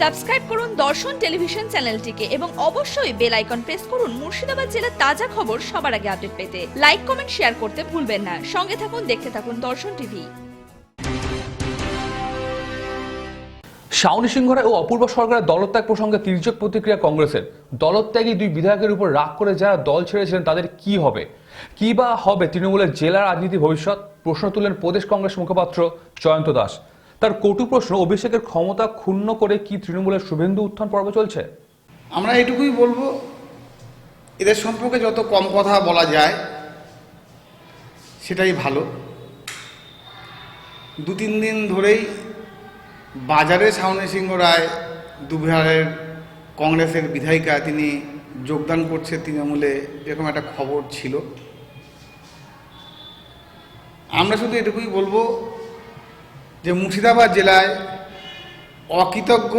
Subscribe করুন দর্শন television চ্যানেলটিকে এবং অবশ্যই বেল আইকন প্রেস করুন মুর্শিদাবাদ জেলার তাজা খবর সবার আগে আপডেট পেতে। লাইক, কমেন্ট, শেয়ার করতে ভুলবেন না। সঙ্গে থাকুন, দেখতে থাকুন দর্শন টিভি। শাওনি সিংহরা ও অপূর্ব সরকারের দলত্যাগ প্রসঙ্গে তির্যক প্রতিক্রিয়া কংগ্রেসের। দলত্যাগী দুই বিধায়কের উপর রাগ করে যারা দল ছেড়েছিলেন, তাদের কি হবে? কি বা হবে তৃণমূলের জেলা রাজনীতি ভবিষ্যৎ? প্রশ্ন তুলেন প্রদেশ কংগ্রেস মুখপাত্র জয়ন্ত দাস। তার কটু প্রশ্ন, অভিষেকের ক্ষমতা ক্ষুণ্ণ করে কি তৃণমূলের শুভেন্দু উত্থান পর্ব চলছে? আমরা এটুকুই বলব, এদের সম্পর্কে যত কম কথা বলা যায়, সেটাই ভালো। দু তিন দিন ধরেই বাজারে সাউনি সিংহ রায়, দুবিহারের কংগ্রেসের বিধায়িকা, তিনি যোগদান করছে তৃণমূলে, এরকম একটা খবর ছিল। আমরা শুধু এটুকুই বলব যে মুর্শিদাবাদ জেলায় অকৃতজ্ঞ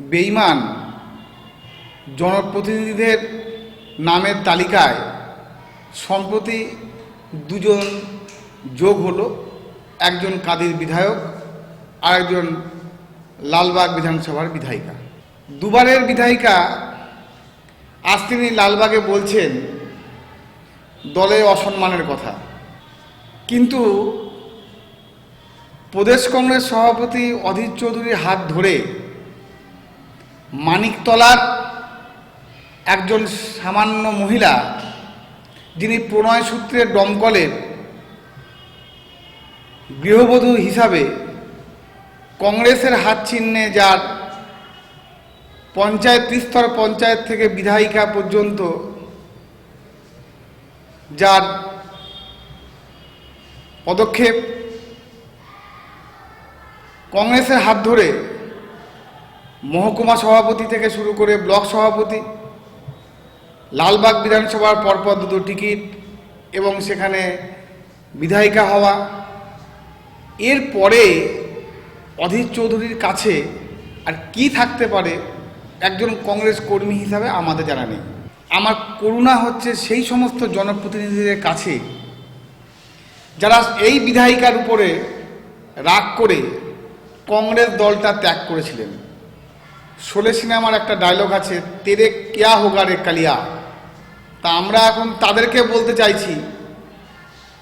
বেইমান জনপ্রতিনিধিদের নামের তালিকায় সম্প্রতি দুজন যোগ হলো, একজন কাদির বিধায়ক আর একজন লালবাগ বিধানসভার বিধায়িকা। দুবারের বিধায়িকা আজ তিনি লালবাগে বলছেন দলে অসম্মানের কথা। কিন্তু প্রদেশ কংগ্রেস সভাপতি অধীর চৌধুরীর হাত ধরে মানিকতলার একজন সামান্য মহিলা, যিনি প্রণয় সূত্রের দমকলের গৃহবধূ হিসাবে কংগ্রেসের হাত চিহ্নে যার পঞ্চায়েত, ত্রিস্তর পঞ্চায়েত থেকে বিধায়িকা পর্যন্ত যার পদক্ষেপ কংগ্রেসের হাত ধরে মহকুমা সভাপতি থেকে শুরু করে ব্লক সভাপতি, লালবাগ বিধানসভার পরপর দুটো টিকিট এবং সেখানে বিধায়িকা হওয়া। এরপরে অধীর চৌধুরীর কাছে আর কি থাকতে পারে একজন কংগ্রেস কর্মী হিসাবে আমাদের জানা নেই। আমার করুণা হচ্ছে সেই সমস্ত জনপ্রতিনিধিদের কাছে যারা এই বিধায়িকার উপরে রাগ করে কংগ্রেস দলটা ত্যাগ করেছিলেন। শোলে সিনেমার একটা ডায়লগ আছে, তেরে কেয়া হোগা রে কালিয়া? তা আমরা এখন তাদেরকে বলতে চাইছি,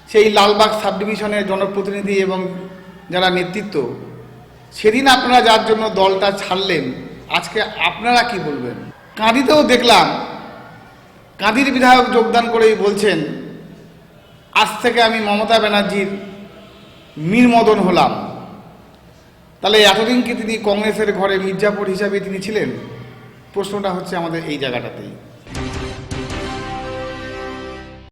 সেই লালবাগ সাব ডিভিশনের জনপ্রতিনিধি এবং যারা নেতৃত্ব, সেদিন আপনারা যার জন্য দলটা ছাড়লেন, আজকে আপনারা কি বলবেন? কাঁদিতেও দেখলাম, কাঁদির বিধায়ক যোগদান করেই বলছেন, আজ থেকে আমি মমতা ব্যানার্জির মীরমদন হলাম। তাহলে এতদিন কি তিনি কংগ্রেসের ঘরে মির্জাপুর হিসাবে তিনি ছিলেন? প্রশ্নটা হচ্ছে আমাদের এই জায়গাটাতেই।